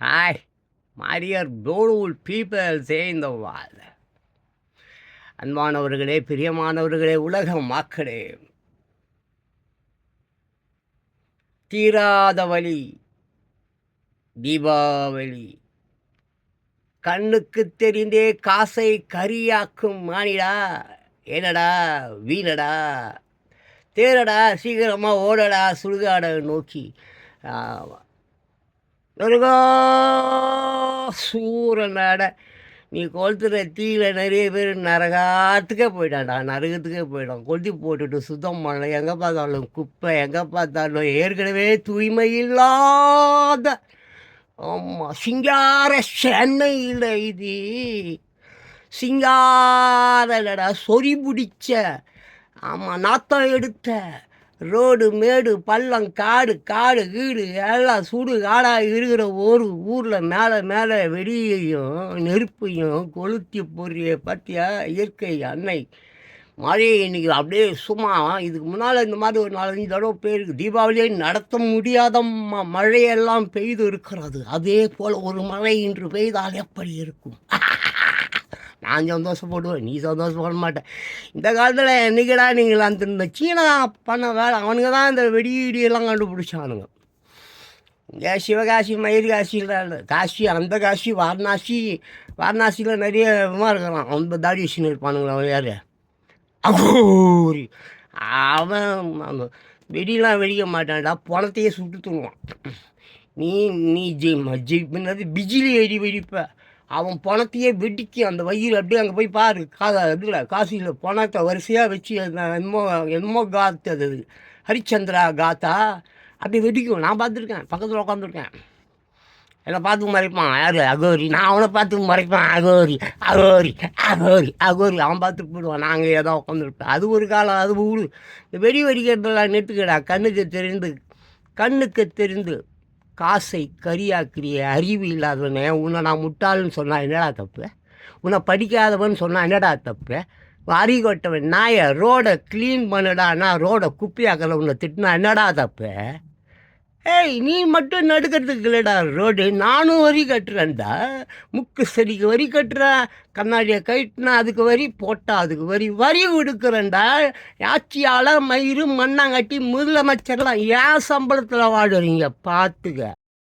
Hi, my dear beautiful people say in the world. அன்பானவர்களே பிரியமானவர்களே உலக மக்களே. தீராத வழி தீபாவளி. கண்ணுக்கு தெரிந்தே காசை கரியாக்கும் மானிடா என்னடா வீணடா. தேரடா சீக்கிரமாக ஓடடா சுடுகாடை நோக்கி. ஆமா. நீ கொளுத்துற தீயில நிறைய பேர் நரகாத்துக்கே போயிட்டான்டா நரகத்துக்கே போயிட்டான். கொளுத்தி போட்டுட்டு சுத்தம் பண்ணல. எங்கே பார்த்தாலும் குப்பை எங்கே பார்த்தாலும் ஏற்கனவே தூய்மை இல்லாத ஆமாம் சிங்கார சென்னையில் இது சிங்கார சொறி பிடிச்ச ஆமாம் நாத்தம் எடுத்த ரோடு மேடு பள்ளம் காடு காடு கீடு எல்லாம் சுடு காடாக இருக்கிற ஒரு ஊரில் மேலே மேலே வெடியையும் நெருப்பையும் கொளுத்தி பொரிய பற்றிய இயற்கை அன்னை. மழையை இன்றைக்கி அப்படியே சும்மா இதுக்கு முன்னால் இந்த மாதிரி ஒரு நாலஞ்சு தடவை போயிருக்கு. தீபாவளியை நடத்த முடியாத ம மழையெல்லாம் பெய்து இருக்கிறது. அதே போல் ஒரு மழை இன்று பெய்தால் எப்படி இருக்கும்? நான் சந்தோஷப்படுவேன் நீ சந்தோஷப்பட மாட்டேன் இந்த காலத்தில் என்னைக்கடா நீங்கள் அந்த இந்த சீனா பண்ண வேலை அவனுங்க தான் இந்த வெடி வெடியெல்லாம் கண்டுபிடிச்சானுங்க. இங்கே சிவகாசி மயிர் காசியில் காசி அந்த காசி வாரணாசி வாரணாசியில் நிறைய விமா இருக்கிறான். அந்த தாடி வச்சுன்னு இருப்பானுங்களா அவன் யார்? அகோரி. அவன் அந்த வெடிலாம் வெடிக்க மாட்டான்டா பணத்தையே சுட்டு தூங்குவான் நீ நீ ஜெய் ஜெய் பின்னது பிஜிலி வெடி வெடிப்ப. அவன் பணத்தையே வெட்டிக்கு அந்த வயிறு அப்படியே அங்கே போய் பாரு. கா இதில் காசியில் பணத்தை வரிசையாக வச்சு என்னமோ என்னமோ காத்து அது ஹரிச்சந்திரா காத்தா அப்படி வெடிக்கும். நான் பார்த்துருக்கேன். பக்கத்தில் உட்காந்துருக்கேன் என்னை பார்த்து மறைப்பான். யார்? அகோரி. நான் அவனை பார்த்து மறைப்பான். அகோரி அகோரி அகோரி அகோரி. அவன் பார்த்து போடுவான் நாங்கள் ஏதோ உட்காந்துருப்பேன் அது ஒரு காலம் அது ஊடு இந்த வெடி வெடிக்கிறதெல்லாம் நெட்டுக்கடா கண்ணுக்கு தெரிந்து கண்ணுக்கு தெரிந்து. காசை கரியாக்கிறிய அறிவு இல்லாதவனே உன்னை நான் முட்டாள்னு சொன்னால் என்னடா தப்பு? உன்னை படிக்காதவன் சொன்னால் என்னடா தப்பு? அறிகொட்டவன் நாயை ரோடை க்ளீன் பண்ணுடான்னா ரோடை குப்பையாக்கல உன்னை திட்டினா என்னடா தப்பு? ஏய் நீ மட்டும் நடுக்கிறதுக்கு இல்லைடா ரோடு. நானும் வரி கட்டுறேன்டா. முக்கு செடிக்கு வரி கட்டுறேன் கண்ணாடியை கட்டினா அதுக்கு வரி போட்டா அதுக்கு வரி. வரி கொடுக்குறேன்டா. ஆட்சியால் மயிறு மண்ணாங்கட்டி முதலமைச்சர்லாம் ஏன் சம்பளத்தில் வாடுறீங்க பார்த்துக்க.